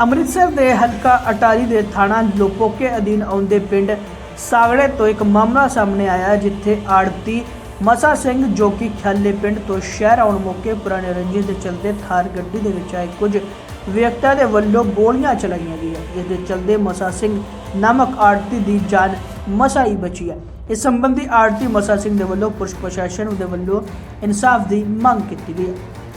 ਅੰਮ੍ਰਿਤਸਰ ਦੇ ਹਲਕਾ ਅਟਾਰੀ ਦੇ ਥਾਣਾ ਲੋਪੋਕੇ ਅਧੀਨ ਆਉਂਦੇ ਪਿੰਡ ਸਾਗੜੇ ਤੋਂ ਇੱਕ ਮਾਮਲਾ ਸਾਹਮਣੇ ਆਇਆ, ਜਿੱਥੇ ਆੜਤੀ ਮਸਾ ਸਿੰਘ ਜੋ ਕਿ ਖਿਆਲੇ ਪਿੰਡ ਤੋਂ ਸ਼ਹਿਰ ਆਉਣ ਮੌਕੇ ਪੁਰਾਣੇ ਰੰਜਿਸ਼ ਦੇ ਚਲਦੇ ਥਾਰ ਗੱਡੀ ਦੇ ਵਿੱਚ ਆਏ ਕੁਝ ਵਿਅਕਤੀਆਂ ਦੇ ਵੱਲੋਂ ਗੋਲੀਆਂ ਚਲਾਈਆਂ ਗਈਆਂ, ਜਿਸ ਦੇ ਚਲਦੇ ਮਸਾ ਸਿੰਘ ਨਾਮਕ ਆੜਤੀ ਦੀ ਜਾਨ ਮਸਾ ਹੀ ਬਚੀ ਹੈ। ਇਸ ਸੰਬੰਧੀ ਆੜਤੀ ਮਸਾ ਸਿੰਘ ਦੇ ਵੱਲੋਂ ਪੁਲਿਸ ਪ੍ਰਸ਼ਾਸਨ ਦੇ ਵੱਲੋਂ ਇਨਸਾਫ ਦੀ ਮੰਗ ਕੀਤੀ ਗਈ ਹੈ।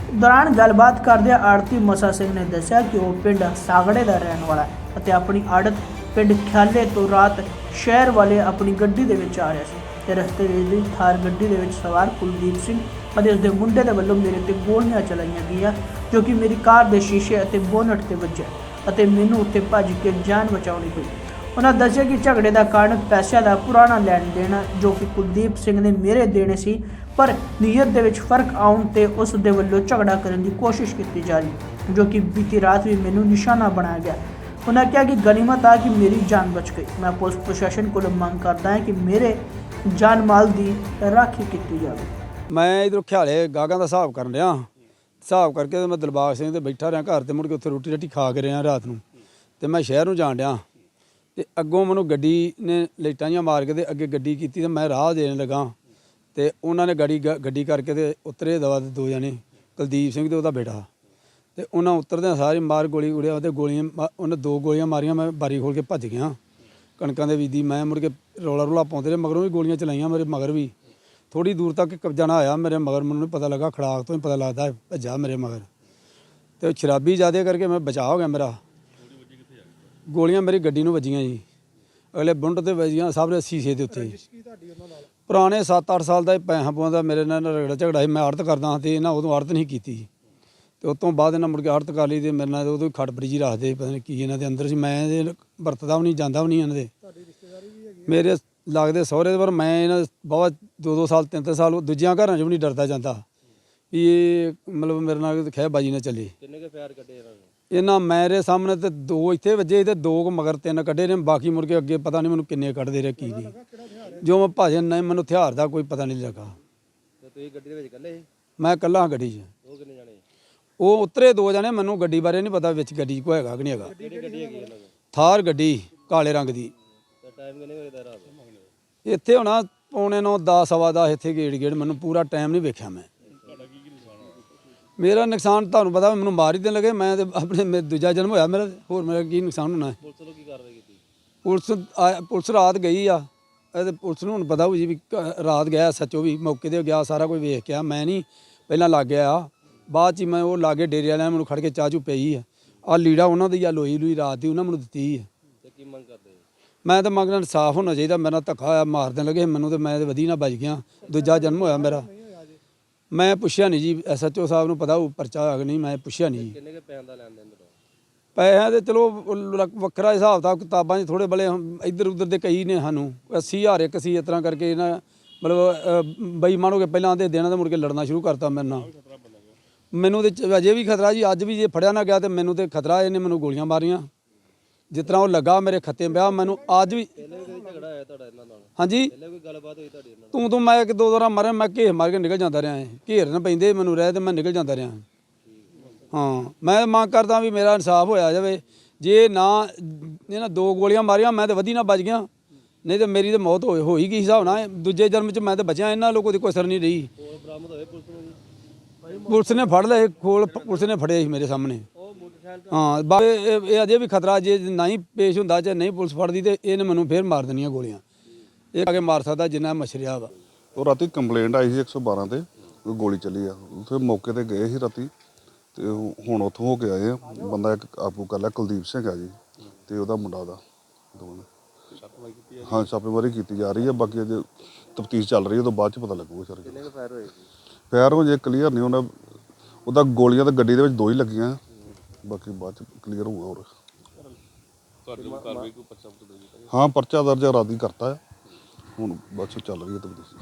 ਦੌਰਾਨ ਗੱਲਬਾਤ ਕਰਦਿਆਂ ਆੜਤੀ ਮਸਾ ਸਿੰਘ ਨੇ ਦੱਸਿਆ ਕਿ ਉਹ ਪਿੰਡ ਸਾਗੜੇ ਦਾ ਰਹਿਣ ਵਾਲਾ ਹੈ ਅਤੇ ਆਪਣੀ ਆੜਤ ਪਿੰਡ ਖਿਆਲੇ ਤੋਂ ਰਾਤ ਸ਼ਹਿਰ ਵਾਲੇ ਆਪਣੀ ਗੱਡੀ ਦੇ ਵਿੱਚ ਆ ਰਿਹਾ ਸੀ ਤੇ ਰਸਤੇ ਵਿੱਚ ਥਾਰ ਗੱਡੀ ਦੇ ਵਿੱਚ ਸਵਾਰ ਕੁਲਦੀਪ ਸਿੰਘ ਅਤੇ ਉਸਦੇ ਮੁੰਡੇ ਦੇ ਵੱਲੋਂ ਮੇਰੇ ਤੇ ਗੋਲੀਆਂ ਚਲਾਈਆਂ ਗਈਆਂ, ਜੋ ਕਿ ਮੇਰੀ ਕਾਰ ਦੇ ਸ਼ੀਸ਼ੇ ਅਤੇ ਬੋਨਟ ਤੇ ਵੱਜਿਆ ਅਤੇ ਮੈਨੂੰ ਉੱਥੇ ਭੱਜ ਕੇ ਜਾਨ ਬਚਾਉਣੀ ਪਈ ਉਹਨਾਂ ਦੱਸਿਆ ਕਿ ਝਗੜੇ ਦਾ ਕਾਰਨ ਪੈਸਿਆਂ ਦਾ ਪੁਰਾਣਾ ਲੈਣ ਦੇਣ ਜੋ ਕਿ ਕੁਲਦੀਪ ਸਿੰਘ ਨੇ ਮੇਰੇ ਦੇਣੇ ਸੀ, ਪਰ ਨੀਅਤ ਦੇ ਵਿੱਚ ਫ਼ਰਕ ਆਉਣ ਤੇ ਉਸ ਦੇ ਵੱਲੋਂ ਝਗੜਾ ਕਰਨ ਦੀ ਕੋਸ਼ਿਸ਼ ਕੀਤੀ ਜਾ ਰਹੀ, ਜੋ ਕਿ ਬੀਤੀ ਰਾਤ ਵੀ ਮੈਨੂੰ ਨਿਸ਼ਾਨਾ ਬਣਾਇਆ ਗਿਆ। ਉਹਨਾਂ ਕਿਹਾ ਕਿ ਗਨੀਮਤ ਆ ਕਿ ਮੇਰੀ ਜਾਨ ਬਚ ਗਈ। ਮੈਂ ਪੁਲਿਸ ਪ੍ਰਸ਼ਾਸਨ ਕੋਲੋਂ ਮੰਗ ਕਰਦਾ ਹਾਂ ਕਿ ਮੇਰੇ ਜਾਨ ਮਾਲ ਦੀ ਰਾਖੀ ਕੀਤੀ ਜਾਵੇ। ਮੈਂ ਇਧਰੋਂ ਖਿਆਲੇ ਗਾਗਾਂ ਦਾ ਹਿਸਾਬ ਕਰਨ ਰਿਹਾ ਹਿਸਾਬ ਕਰਕੇ ਮੈਂ ਦਿਲਬਾਗ ਸਿੰਘ ਤੇ ਬੈਠਾ ਰਿਹਾ ਘਰ ਤੇ ਮੁੜ ਕੇ ਉੱਥੇ ਰੋਟੀ ਰੱਟੀ ਖਾ ਕੇ ਰਿਹਾ ਰਾਤ ਨੂੰ। ਤੇ ਮੈਂ ਸ਼ਹਿਰ ਨੂੰ ਜਾਣ ਡਿਆ। ਤੇ ਅੱਗੋਂ ਮੈਨੂੰ ਗੱਡੀ ਨੇ ਲਾਈਟਾਂ ਜਿਹੀਆਂ ਮਾਰ ਕੇ ਤੇ ਅੱਗੇ ਗੱਡੀ ਕੀਤੀ ਤੇ ਮੈਂ ਰਾਹ ਦੇਣ ਲੱਗਾ। ਤੇ ਉਹਨਾਂ ਨੇ ਗੱਡੀ ਗੱਡੀ ਕਰਕੇ ਤੇ ਉਤਰੇ ਦਵਾ ਦੇ ਦੋ ਜਣੇ ਕੁਲਦੀਪ ਸਿੰਘ ਤੇ ਉਹਦਾ ਬੇਟਾ। ਤੇ ਉਹਨਾਂ ਉਤਰਦਿਆਂ ਸਾਰੇ ਮਾਰ ਗੋਲੀ ਉੜਿਆ ਤੇ ਗੋਲੀਆਂ ਮਾ- ਉਹਨੇ ਦੋ ਗੋਲੀਆਂ ਮਾਰੀਆਂ ਮੈਂ ਬਾਰੀ ਖੋਲ ਕੇ ਭੱਜ ਗਿਆ। ਕਣਕਾਂ ਦੇ ਵੀਦੀ ਮੈਂ ਮੁੜ ਕੇ ਰੋਲਾ ਰੋਲਾ ਪਾਉਂਦੇ ਰਹੇ ਮਗਰੋਂ ਵੀ ਗੋਲੀਆਂ ਚਲਾਈਆਂ ਮੇਰੇ ਮਗਰ ਵੀ। ਥੋੜੀ ਦੂਰ ਤੱਕ ਕਬਜ਼ਾ ਆਇਆ ਮੇਰੇ ਮਗਰ ਮੈਨੂੰ ਨਹੀਂ ਪਤਾ ਲੱਗਾ ਖੜਾਕ ਤੋਂ ਹੀ ਪਤਾ ਲੱਗਦਾ ਹੈ, ਭੱਜਾ ਮੇਰੇ ਮਗਰ। ਤੇ ਸ਼ਰਾਬੀ ਜ਼ਿਆਦੇ ਕਰਕੇ ਮੈਂ ਬਚਾ ਹੋ ਗਿਆ ਮੇਰਾ। ਗੋਲੀਆਂ ਮੇਰੀ ਗੱਡੀ ਨੂੰ ਵੱਜੀਆਂ ਜੀ। ਅਗਲੇ ਬੁੰਡ ਤੇ ਵੱਜੀਆਂ, ਸਭ ਦੇ ਸੀਸੇ ਦੇ ਉੱਤੇ। ਪੁਰਾਣੇ 7-8 ਸਾਲ ਦਾ ਇਹ ਪੈਸਾ ਪਵਾਉਂਦਾ ਮੇਰੇ ਨਾਲ ਰਗੜਾ ਝਗੜਾ ਸੀ, ਮੈਂ ਆੜਤ ਕਰਦਾ ਹਾਂ ਤੇ ਇਹਨਾਂ ਉਦੋਂ ਆੜਤ ਨਹੀਂ ਕੀਤੀ ਤੇ ਉਸ ਤੋਂ ਬਾਅਦ ਇਹਨਾਂ ਮੁੜ ਕੇ ਆੜਤ ਕਰ ਲਈ ਤੇ ਮੇਰੇ ਨਾਲ ਉਦੋਂ ਖੜ ਜੀ ਰੱਖਦੇ ਪਤਾ ਨਹੀਂ ਕੀ ਇਹਨਾਂ ਦੇ ਅੰਦਰ ਸੀ। ਮੈਂ ਇਹਦੇ ਵਰਤਦਾ ਵੀ ਨਹੀਂ, ਜਾਂਦਾ ਵੀ ਨਹੀਂ ਇਹਨਾਂ ਦੇ। ਮੇਰੇ ਲੱਗਦੇ ਸਹੁਰੇ ਪਰ ਮੈਂ ਇਹਨਾਂ ਬਹੁਤ ਦੋ ਦੋ ਸਾਲ ਤਿੰਨ ਤਿੰਨ ਸਾਲ ਦੂਜਿਆਂ ਘਰਾਂ 'ਚ ਵੀ ਨਹੀਂ ਡਰਦਾ ਜਾਂਦਾ। ਵੀ ਇਹ ਮਤਲਬ ਮੇਰੇ ਨਾਲ ਖਹਿਬਾਜ਼ੀ ਨਾ ਚੱਲੇ। ਕਿੰਨੇ ਕੇ ਪਿਆਰ ਕੱਢੇ ਇਹਨਾਂ ਨੇ? ਇਹਨਾਂ ਮੇਰੇ ਸਾਹਮਣੇ ਤੇ ਦੋ ਇੱਥੇ ਵੱਜੇ ਤੇ ਦੋ ਕੁ ਮਗਰ ਤਿੰਨ ਕੱਢੇ ਨੇ ਬਾਕੀ ਮੁੜ ਕੇ ਅੱਗੇ ਪਤਾ ਨਹੀਂ ਮੈਨੂੰ ਕਿੰਨੇ ਕੱਢਦੇ ਰਹੇ ਕੀ ਨਹੀਂ। ਜੋ ਮੈਂ ਭਾਜਨ ਨਹੀਂ ਮੈਨੂੰ ਹਥਿਆਰ ਦਾ ਕੋਈ ਪਤਾ ਨਹੀਂ ਲੱਗਾ। ਤੇ ਤੁਸੀਂ ਗੱਡੀ ਦੇ ਵਿੱਚ ਇਕੱਲੇ ਸੀ? ਮੈਂ ਇਕੱਲਾ ਹਾਂ ਗੱਡੀ 'ਚ। ਉਹ ਕਿੰਨੇ ਜਾਣੇ? ਉਹ ਉਤਰੇ ਦੋ ਜਣੇ ਮੈਨੂੰ ਗੱਡੀ ਬਾਰੇ ਨਹੀਂ ਪਤਾ ਵਿੱਚ ਗੱਡੀ ਕੋਈ ਹੈਗਾ ਕਿ ਨਹੀਂ ਹੈਗਾ। ਕਿਹੜੀ ਗੱਡੀ ਹੈਗੀ ਇਹਨਾਂ ਕੋਲ? ਥਾਰ ਗੱਡੀ ਕਾਲੇ ਰੰਗ ਦੀ। ਤੇ ਟਾਈਮ ਕਿੰਨੇ ਵਜੇ ਦਾ ਰਾਤ? ਇੱਥੇ ਹੋਣਾ ਪੌਣੇ ਨੂੰ 10 ਸਵਾ 10 ਇੱਥੇ ਗੇੜ ਗੇੜ ਮੈਨੂੰ ਪੂਰਾ ਟਾਈਮ ਨਹੀਂ ਵੇਖਿਆ ਮੈਂ। ਮੇਰਾ ਨੁਕਸਾਨ ਤੁਹਾਨੂੰ ਪਤਾ ਮੈਨੂੰ ਮਾਰ ਹੀ ਦੇਣ ਲੱਗੇ ਮੈਂ ਤੇ ਆਪਣੇ ਮੇ- ਦੂਜਾ ਜਨਮ ਹੋਇਆ ਮੇਰਾ ਹੋਰ ਮੇਰਾ ਕੀ ਨੁਕਸਾਨ ਹੋਣਾ ਹੈ? ਪੁਲਿਸ ਵੱਲੋਂ ਕੀ ਕਾਰਵਾਈ ਕੀਤੀ? ਪੁਲਿਸ ਆ- ਪੁਲਿਸ ਰਾਤ ਗਈ ਆ ਇਹਦੇ ਪੁਲਿਸ ਨੂੰ ਹੁਣ ਪਤਾ ਹੋਊ ਜੀ ਵੀ ਕ- ਰਾਤ ਗਿਆ ਸੱਚੋ ਵੀ ਮੌਕੇ ਤੇ ਗਿਆ ਸਾਰਾ ਕੁਝ ਵੇਖ ਕੇ ਆ ਮੈਂ ਨਹੀਂ ਪਹਿਲਾਂ ਲੱਗ ਗਿਆ ਬਾਅਦ ਚ ਹੀ ਮੈਂ ਉਹ ਲਾਗੇ ਡੇਰੇ ਵਾਲਿਆਂ ਨੇ ਮੈਨੂੰ ਖੜ ਕੇ ਚਾਹ ਚੂ ਪਈ ਆ ਆ ਲੀੜਾ ਉਹਨਾਂ ਦੀ ਆ ਲੋਈ ਲੂਈ ਰਾਤ ਦੀ ਉਹਨਾਂ ਮੈਨੂੰ ਦਿੱਤੀ ਆ। ਤੇ ਕੀ ਮੰਗ ਕਰਦੇ ਮੈਂ ਤਾਂ ਮੰਗਣਾ ਇਨਸਾਫ ਹੋਣਾ ਚਾਹੀਦਾ ਮੇਰਾ ਧੱਕਾ ਹੋਇਆ ਮਾਰ ਦੇਣ ਲੱਗੇ ਮੈਨੂੰ ਤੇ ਮੈਂ ਤੇ ਵਧੀ ਨਾ ਬਚ ਗਿਆ ਦੂਜਾ ਜਨਮ ਹੋਇਆ ਮੇਰਾ। ਮੈਂ ਪੁੱਛਿਆ ਨਹੀਂ ਜੀ ਐਸਐਚਓ ਸਾਹਿਬ ਨੂੰ ਪਤਾ ਉਹ ਪਰਚਾ ਹੋਇਆ ਕਿ ਨਹੀਂ ਮੈਂ ਪੁੱਛਿਆ ਨਹੀਂ ਜੀ। ਕਿੰਨੇ ਕੇ ਪੈਸੇ ਦਾ ਲੈਣ ਦੇਣ ਤੁਹਾਡਾ ਪੈਸਿਆਂ ਦੇ ਚਲੋ ਉਹ ਲ- ਵੱਖਰਾ ਹਿਸਾਬ ਤਾਂ ਕਿਤਾਬਾਂ 'ਚ ਥੋੜੇ ਬਲੇ ਇੱਧਰ ਉੱਧਰ ਦੇ ਕਈ ਨੇ ਸਾਨੂੰ 80000 ਇੱਕ ਸੀ ਇਸ ਤਰ੍ਹਾਂ ਕਰਕੇ ਇਹਨਾਂ ਮਤਲਬ ਬੇਈਮਾਨ ਹੋ ਕੇ ਪਹਿਲਾਂ ਆਂਦੇ ਦੇਣਾ ਤੇ ਮੁੜ ਕੇ ਲੜਨਾ ਸ਼ੁਰੂ ਕਰਤਾ ਮੇਰੇ ਨਾਲ। ਮੈਨੂੰ ਤੇ ਚ- ਅਜੇ ਵੀ ਖਤਰਾ ਜੀ ਅੱਜ ਵੀ ਜੇ ਫੜਿਆ ਨਾ ਗਿਆ ਤੇ ਮੈਨੂੰ ਤੇ ਖਤਰਾ ਇਹਨੇ ਮੈਨੂੰ ਗੋਲੀਆਂ ਮਾਰੀਆਂ। ਜਿਸ ਤਰ੍ਹਾਂ ਉਹ ਲੱਗਾ ਮੇਰੇ ਖੱਤੇ ਪਿਆ ਮੈਨੂੰ ਅੱਜ ਵੀ ਹਾਂਜੀ। ਤੂੰ ਤੂੰ ਮੈਂ ਇੱਕ ਦੋ ਵਾਰ ਮਾਰਿਆ ਮੈਂ ਘੇਰ ਮਾਰ ਕੇ ਨਿਕਲ ਜਾਂਦਾ ਰਿਹਾ ਘੇਰ ਨਾ ਪੈਂਦੇ ਮੈਨੂੰ ਰਹਿ ਤੇ ਮੈਂ ਨਿਕਲ ਜਾਂਦਾ ਰਿਹਾ। ਹਾਂ ਮੈਂ ਮੰਗ ਕਰਦਾ ਵੀ ਮੇਰਾ ਇਨਸਾਫ ਹੋਇਆ ਜਾਵੇ। ਜੇ ਨਾ ਇਹਨਾਂ ਦੋ ਗੋਲੀਆਂ ਮਾਰੀਆਂ ਮੈਂ ਤੇ ਵਧੀ ਨਾ ਬਚ ਗਿਆ। ਨਹੀਂ ਤੇ ਮੇਰੀ ਤੇ ਮੌਤ ਹੋਈ ਹੋਈ ਗਈ ਹਿਸਾਬ ਨਾਲ? ਦੂਜੇ ਜਨਮ ਚ ਮੈਂ ਤੇ ਬਚਿਆ ਇਹਨਾਂ ਲੋਕੋ ਦੀ ਕੋਈ ਅਸਰ ਨਹੀਂ ਰਹੀ। ਪੁਲਿਸ ਨੂੰ ਨੇ ਫੜ ਲਏ ਖੋਲ ਪੁਲਿਸ ਨੇ ਫੜੇ ਸੀ ਮੇਰੇ ਸਾਹਮਣੇ। ਹਾਂ ਬਾ- ਇਹ ਅਜੇ ਵੀ ਖਤਰਾ ਜੇ ਨਹੀਂ ਪੇਸ਼ ਹੁੰਦਾ ਜੇ ਨਹੀਂ ਪੁਲਿਸ ਫੜਦੀ ਤੇ ਇਹਨੇ ਮੈਨੂੰ ਫੇਰ ਮਾਰ ਦੇਣੀਆਂ ਗੋਲੀਆਂ। ਇਹ ਆ ਕੇ ਮਾਰ ਸਕਦਾ ਜਿੰਨਾ ਮਛਰਿਆ ਵਾ। ਉਹ ਰਾਤੀ ਕੰਪਲੇਂਟ ਆਈ ਸੀ 112 ਤੇ ਕੋਈ ਗੋਲੀ ਚੱਲੀ ਆ। ਉੱਥੇ ਮੌਕੇ ਤੇ ਗਏ ਸੀ ਰਾਤੀ ਤੇ ਹੁਣ ਉੱਥੋਂ ਹੋ ਕੇ ਆਏ ਆ। ਬੰਦਾ ਇੱਕ ਆਪੂ ਕਰ ਲਿਆ ਕੁਲਦੀਪ ਸਿੰਘ ਆ ਜੀ ਤੇ ਉਹਦਾ ਮੁੰਡਾ ਉਹਦਾ ਦੋਵਾਂ ਨੇ ਹਾਂ? ਛਾਪੇਮਾਰੀ ਕੀਤੀ ਜਾ ਰਹੀ ਹੈ ਬਾਕੀ ਅਜੇ ਤਫਤੀਸ਼ ਚੱਲ ਰਹੀ ਹੈ ਉਹ ਤੋਂ ਬਾਅਦ ਚ ਪਤਾ ਲੱਗੂਗਾ ਸਰ ਕਿੰਨੇ ਫਾਇਰ ਹੋਏ ਸੀ? ਫੈਰ ਹੋ ਜੇ ਕਲੀਅਰ ਨਹੀਂ ਉਹਨਾਂ ਉਹਦਾ ਗੋਲੀਆਂ ਤਾਂ ਗੱਡੀ ਦੇ ਵਿੱਚ ਦੋ ਹੀ ਲੱਗੀਆਂ। ਬਾਕੀ ਬਾਅਦ ਚ ਕਲੀਅਰ ਹੋਊਗਾ ਹੋਰ। ਹਾਂ ਪਰਚਾ ਦਰਜ ਰਾਦੀ ਕਰਤਾ ਹੈ ਹੁਣ ਚ ਚੱਲ ਰਹੀ ਹੈ ਤਫਤੀਸ਼